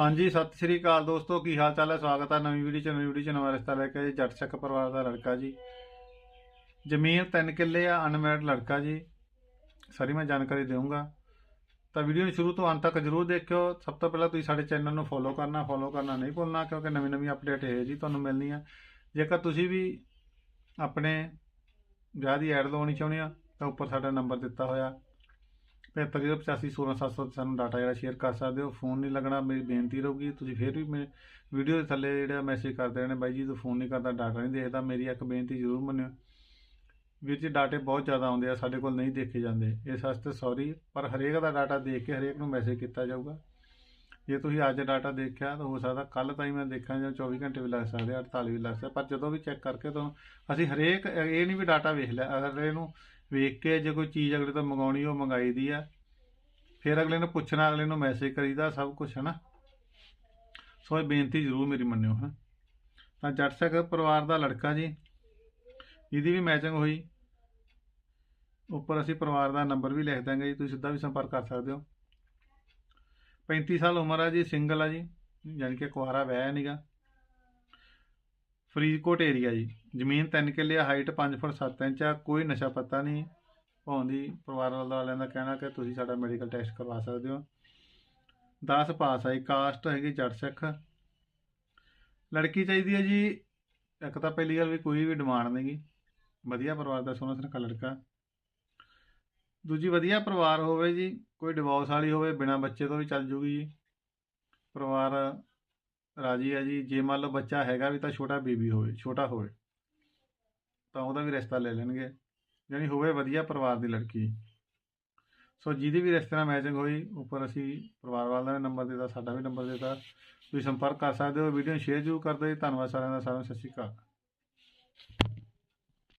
ਹਾਂਜੀ, ਸਤਿ ਸ਼੍ਰੀ ਅਕਾਲ ਦੋਸਤੋ, ਕੀ ਹਾਲ ਚਾਲ ਹੈ? ਸਵਾਗਤ ਹੈ ਨਵੀਂ ਵੀਡੀਓ ਚ, ਨਵੀਂ ਵੀਡੀਓ ਚ ਨਵਾਂ ਰਿਸ਼ਤਾ ਲੈ ਕੇ ਜੀ, ਜੱਟ ਸਿੱਖ ਪਰਿਵਾਰ ਦਾ ਲੜਕਾ ਜੀ। ਜ਼ਮੀਨ ਤਿੰਨ ਕਿੱਲੇ ਆ ਅਨਮੈਰਿਡ ਲੜਕਾ ਜੀ। ਸਾਰੀ ਮੈਂ ਜਾਣਕਾਰੀ ਦੇਵਾਂਗਾ ਤਾਂ ਵੀਡੀਓ ਨੂੰ ਸ਼ੁਰੂ ਤੋਂ ਅੰਤ ਤੱਕ ਜਰੂਰ ਦੇਖਿਓ। ਸਭ ਤੋਂ ਪਹਿਲਾਂ ਤੁਸੀਂ ਸਾਡੇ ਚੈਨਲ ਨੂੰ ਫੋਲੋ ਕਰਨਾ ਫੋਲੋ ਕਰਨਾ ਨਹੀਂ ਭੁੱਲਣਾ, ਕਿਉਂਕਿ ਨਵੀਂ ਨਵੀਂ ਅਪਡੇਟ ਹੈ ਜੀ ਤੁਹਾਨੂੰ ਮਿਲਣੀ ਆ ਜੇਕਰ ਤੁਸੀਂ ਵੀ ਆਪਣੇ ਵਿਆਹ ਦੀ ਐਡ ਲਵਾਉਣੀ ਚਾਹੁੰਦੇ ਆ ਤਾਂ ਉੱਪਰ ਸਾਡਾ ਨੰਬਰ ਦਿੱਤਾ ਹੋਇਆ। 758516 ਤੇ ਸਾਨੂੰ ਡਾਟਾ ਜਿਹੜਾ ਸ਼ੇਅਰ ਕਰ ਸਕਦੇ ਹੋ। ਫੋਨ ਨਹੀਂ ਲੱਗਣਾ, ਮੇਰੀ ਬੇਨਤੀ ਰਹੂਗੀ। ਤੁਸੀਂ ਫਿਰ ਵੀ ਮੇਰੇ ਵੀਡੀਓ ਦੇ ਥੱਲੇ ਜਿਹੜਾ ਮੈਸੇਜ ਕਰਦੇ ਰਹਿਣੇ, ਬਾਈ ਜੀ ਤੂੰ ਫੋਨ ਨਹੀਂ ਕਰਦਾ ਡਾਟਾ ਨਹੀਂ ਦੇਖਦਾ, ਮੇਰੀ ਇੱਕ ਬੇਨਤੀ ਜ਼ਰੂਰ ਮੰਨਿਓ। ਵੀਰ ਜੀ ਡਾਟੇ ਬਹੁਤ ਜ਼ਿਆਦਾ ਆਉਂਦੇ ਆ, ਸਾਡੇ ਕੋਲ ਨਹੀਂ ਦੇਖੇ ਜਾਂਦੇ। ਇਸ ਵਾਸਤੇ ਸੌਰੀ ਪਰ ਹਰੇਕ ਦਾ ਡਾਟਾ ਦੇਖ ਕੇ ਹਰੇਕ ਨੂੰ ਮੈਸੇਜ ਕੀਤਾ ਜਾਊਗਾ। ਜੇ ਤੁਸੀਂ ਅੱਜ ਡਾਟਾ ਦੇਖਿਆ, ਤਾਂ ਹੋ ਸਕਦਾ ਕੱਲ ਤਾਈਂ ਮੈਂ ਦੇਖਾਂ ਜਾਂ 24 ਘੰਟੇ ਵੀ ਲੱਗ ਸਕਦੇ ਆ 48 ਵੀ ਲੱਗ ਸਕਦੇ ਪਰ ਜਦੋਂ ਵੀ ਚੈੱਕ ਕਰਕੇ ਤੁਹਾਨੂੰ, ਅਸੀਂ ਹਰੇਕ, ਇਹ ਨਹੀਂ ਵੀ ਡਾਟਾ ਵੇਖ ਲਿਆ, ਅਗਰ ਇਹਨੂੰ ਵੇਖ ਕੇ ਜੇ ਕੋਈ ਚੀਜ਼ ਅਗਲੇ ਤੋਂ ਮੰਗਾਉਣੀ, ਉਹ ਮੰਗਾਈ ਦੀ ਆ। ਫਿਰ ਅਗਲੇ ਨੂੰ ਪੁੱਛਣਾ, ਅਗਲੇ ਨੂੰ ਮੈਸੇਜ ਕਰੀਦਾ, ਸਭ ਕੁਝ ਹੈ ਨਾ ਸੋ ਇਹ ਬੇਨਤੀ ਜ਼ਰੂਰ ਮੇਰੀ ਮੰਨਿਓ ਹੈ ਤਾਂ ਜੱਟ ਸਿੱਖ ਪਰਿਵਾਰ ਦਾ ਲੜਕਾ ਜੀ, ਇਹਦੀ ਵੀ ਮੈਚਿੰਗ ਹੋਈ। ਉੱਪਰ ਅਸੀਂ ਪਰਿਵਾਰ ਦਾ ਨੰਬਰ ਵੀ ਲਿਖ ਦਾਂਗੇ ਜੀ, ਤੁਸੀਂ ਸਿੱਧਾ ਵੀ ਸੰਪਰਕ ਕਰ ਸਕਦੇ ਹੋ। 35 ਸਾਲ ਉਮਰ ਆ ਜੀ ਸਿੰਗਲ ਆ ਜੀ, ਯਾਨੀ ਕਿ ਕੁਆਰਾ ਵਿਆਹ ਨਹੀਂਗਾ ਫਰੀਦਕੋਟ ਏਰੀਆ ਜੀ। ਜ਼ਮੀਨ 3 ਕਿੱਲੇ ਹਾਈਟ 5 ਫੁੱਟ 7 ਇੰਚ ਆ, ਕੋਈ ਨਸ਼ਾ ਪੱਤਾ ਨਹੀਂ। ਭਾਉਂਦੀ ਪਰਿਵਾਰ ਵਾਲਿਆਂ ਦਾ ਕਹਿਣਾ ਕਿ ਤੁਸੀਂ ਸਾਡਾ ਮੈਡੀਕਲ ਟੈਸਟ ਕਰਵਾ ਸਕਦੇ ਹੋ। 10 ਪਾਸ ਆਈ ਕਾਸਟ ਹੈਗੀ ਜੱਟ ਸਿੱਖ। ਲੜਕੀ ਚਾਹੀਦੀ ਹੈ ਜੀ, ਇੱਕ ਤਾਂ ਪਹਿਲੀ ਗੱਲ ਵੀ ਕੋਈ ਵੀ ਡਿਮਾਂਡ ਨਹੀਂਗੀ ਵਧੀਆ ਪਰਿਵਾਰ ਦਾ ਸੋਹਣਾ ਸੁਨੱਖਾ ਲੜਕਾ। ਦੂਜੀ ਵਧੀਆ ਪਰਿਵਾਰ ਹੋਵੇ ਜੀ, ਕੋਈ ਡਿਵੋਰਸ ਵਾਲੀ ਹੋਵੇ, ਬਿਨਾਂ ਬੱਚੇ ਤੋਂ ਵੀ ਚੱਲ ਜੂਗੀ ਜੀ। ਪਰਿਵਾਰ ਰਾਜੀ ਹੈ ਜੀ। ਜੇ ਮੰਨ ਲਓ ਬੱਚਾ ਹੈਗਾ ਵੀ ਤਾਂ ਛੋਟਾ ਬੇਬੀ ਹੋਵੇ, ਛੋਟਾ ਹੋਵੇ, ਤਾਂ ਉਹਦਾ ਵੀ ਰਿਸ਼ਤਾ ਲੈ ਲੈਣਗੇ। ਯਾਨੀ ਹੋਵੇ ਵਧੀਆ ਪਰਿਵਾਰ ਦੀ ਲੜਕੀ। ਸੋ ਜਿਹਦੀ ਵੀ ਰਿਸ਼ਤੇ ਨਾਲ ਮੈਚਿੰਗ ਹੋਈ, ਉੱਪਰ ਅਸੀਂ ਪਰਿਵਾਰ ਵਾਲਿਆਂ ਦਾ ਨੰਬਰ ਦਿੱਤਾ, ਸਾਡਾ ਵੀ ਨੰਬਰ ਦਿੱਤਾ। ਤੁਸੀਂ ਸੰਪਰਕ ਕਰ ਸਕਦੇ ਹੋ, ਵੀਡੀਓ ਨੂੰ ਸ਼ੇਅਰ ਜ਼ਰੂਰ ਕਰ ਦਿਓ ਜੀ। ਧੰਨਵਾਦ ਸਾਰਿਆਂ ਦਾ, ਸਾਰਿਆਂ ਨੂੰ ਸਤਿ ਸ਼੍ਰੀ ਅਕਾਲ।